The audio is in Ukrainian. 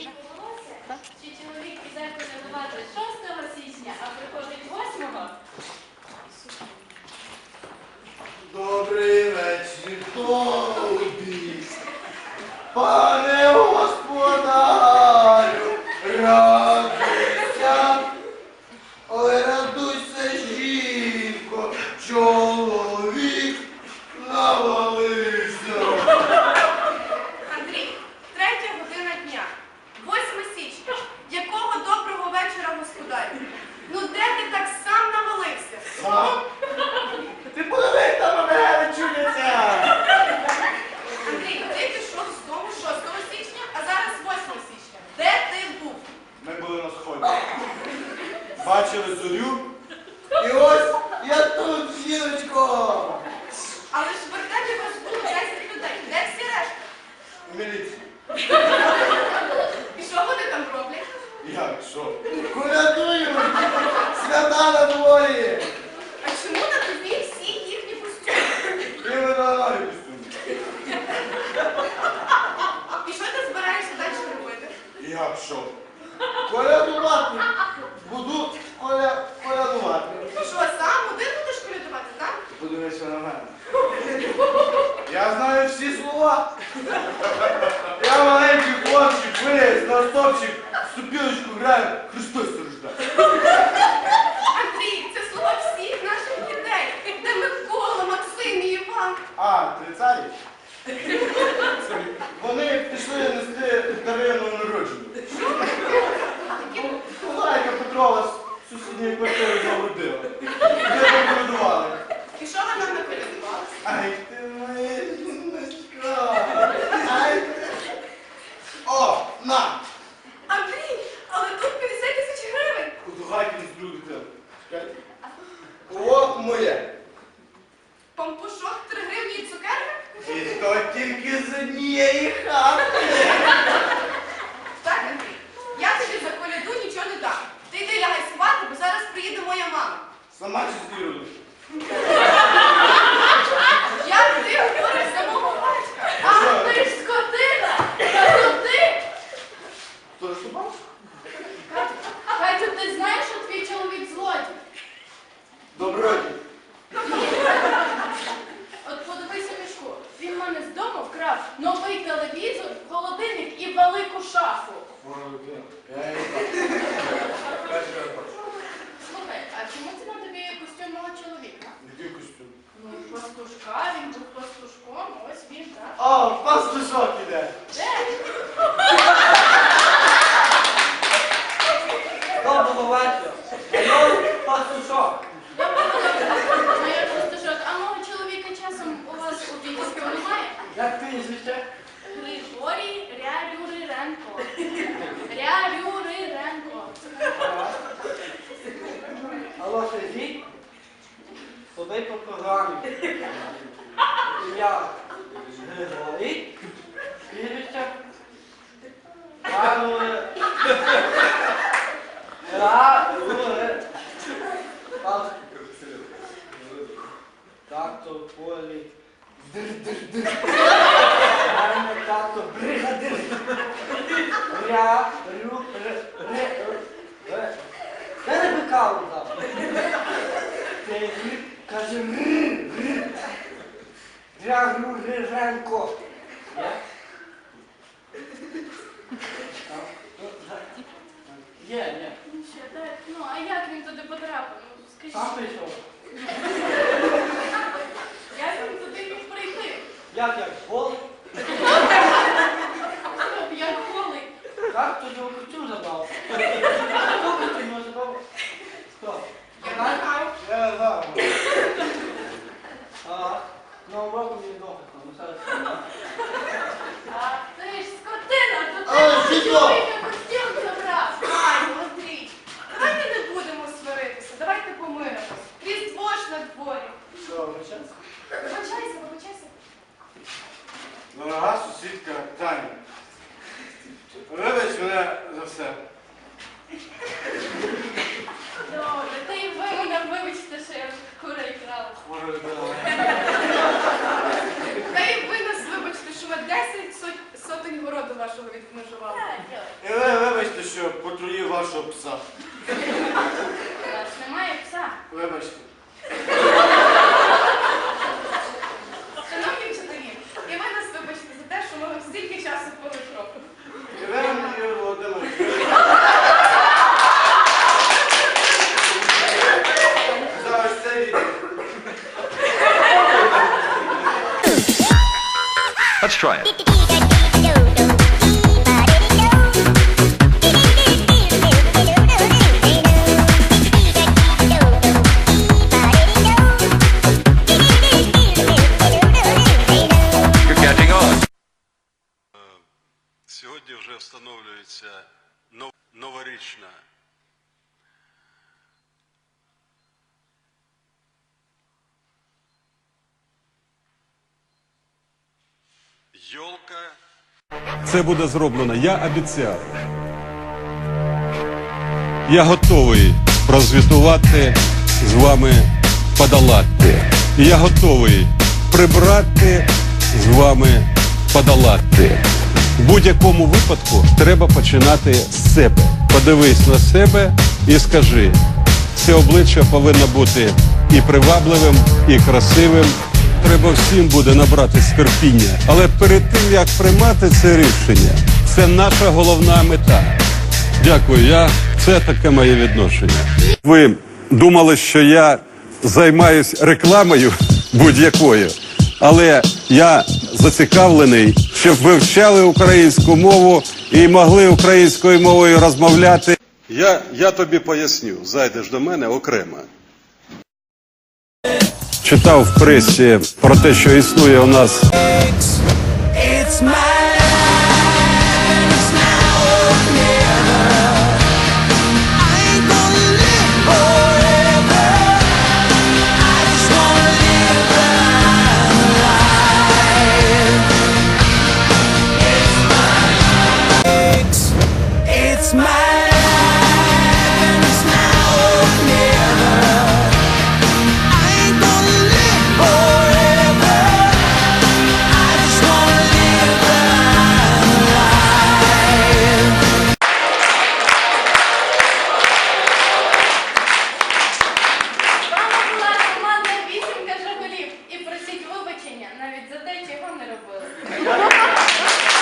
Що чоловік піде колядувати 6 січня, а приходить 8-го. Добрий вечір тобі, пане господарю, радуйся, ой, радуйся, жінко, чоловік навалився. Андрій, третя година дня, 8 січня. Якого доброго вечора, господарю? Ну де ти так сам навалився? Сам? Ти подивись там на мене чуляться. Андрій, ти пішов з дому 6 січня, а зараз 8 січня. Де ти був? Ми були на сході. Бачили зорю. І ось я тут, жіночко. Але ж в вертепі вас було 10 людей. Де всі решта? Міліція. І що вони там роблять? Як що? Колядують! Свята на дворі! А чому на тобі всі їхні костюми? І ви на ноги пустуні. І що ти збираєшся далі робити? Як що? Колядувати! Буду коля... колядувати. Ну що, сам один будеш колядувати, так? Подивися на мене. Я знаю всі слова. Я маленький хлопчик, виліз на стопчик, супілочку граю, Христос рождає. Андрій, це слова всіх наших дітей. Де Микола, Максим і Іван. А, трицарі? Вони пішли нести Дарину народження. Лайка Петрова з сусідньої квартири загрудила. Де побудували. І що ви нам наколядували? Ай ти моя жіночка. Ай ти. О, на! Андрій, але тут 50 тисяч гривень. Кудугайки з люди Чекайте. О, моє. Пампушок, 3 гривні і цукерки? І то тільки з однієї хати. Так, Андрій, я тобі за коляду нічого не дам. Ти йди лягай спати, бо зараз приїде моя мама. Сама чи з Ірою? Як ти говориш за мого батька? А ти ж скотина! Та то ти! То що бачиш? Катю, ти знаєш, що твій чоловік злодій? Добродій. От подивися мішку. Він в мене з дому вкрав новий телевізор, холодильник і велику шафу. Я її бачу. Слухай, а чому це на тобі костюм мого чоловіка? Який костюм? Ну, пастушка, він був пастушком, ось О, пастушок іде. Доброго вечора. Алло, пастушок. А мого чоловіка часом у вас у війську немає? Як прізвище? Григорій Рярюриренко. Рярюриренко. Алло, сидіть. Ходи по програмі. Я Hey, beni bitecek. Abi. Ya, bu. Bak. Tato, poli. Dır dır dır. Aynen tato. Brıha dır. Rya, ryu, rı, rı, rı. Ben de bir kaldım. Tehlik, kaçın rı. Ри, ренко. Є? Ну, Є, є. Ще так, ну а як він туди потрапив? Ну, скажіть, Сам прийшов. як він туди міг прийти? Як, як, гол? Боже, Та й ви нас вибачте, що ми 10 сот- сотень городу вашого відмежували. Е, ви вибачте, що потруїв вашого пса. У вас немає пса. Вибачте. Let's try it. Сьогодні вже встановлюється новорічна Це буде зроблено. Я обіцяв. Я готовий прозвітувати з вами подолати. Я готовий прибрати з вами подолати. В будь-якому випадку треба починати з себе. Подивись на себе і скажи, це обличчя повинно бути і привабливим, і красивим. Треба всім буде набратись терпіння. Але перед тим як приймати це рішення, це наша головна мета. Дякую. Я це таке моє відношення. Ви думали, що я займаюсь рекламою будь-якою, але я зацікавлений, щоб вивчали українську мову і могли українською мовою розмовляти. Я, я тобі поясню, зайдеш до мене окремо. Читав в пресі про те, що існує у нас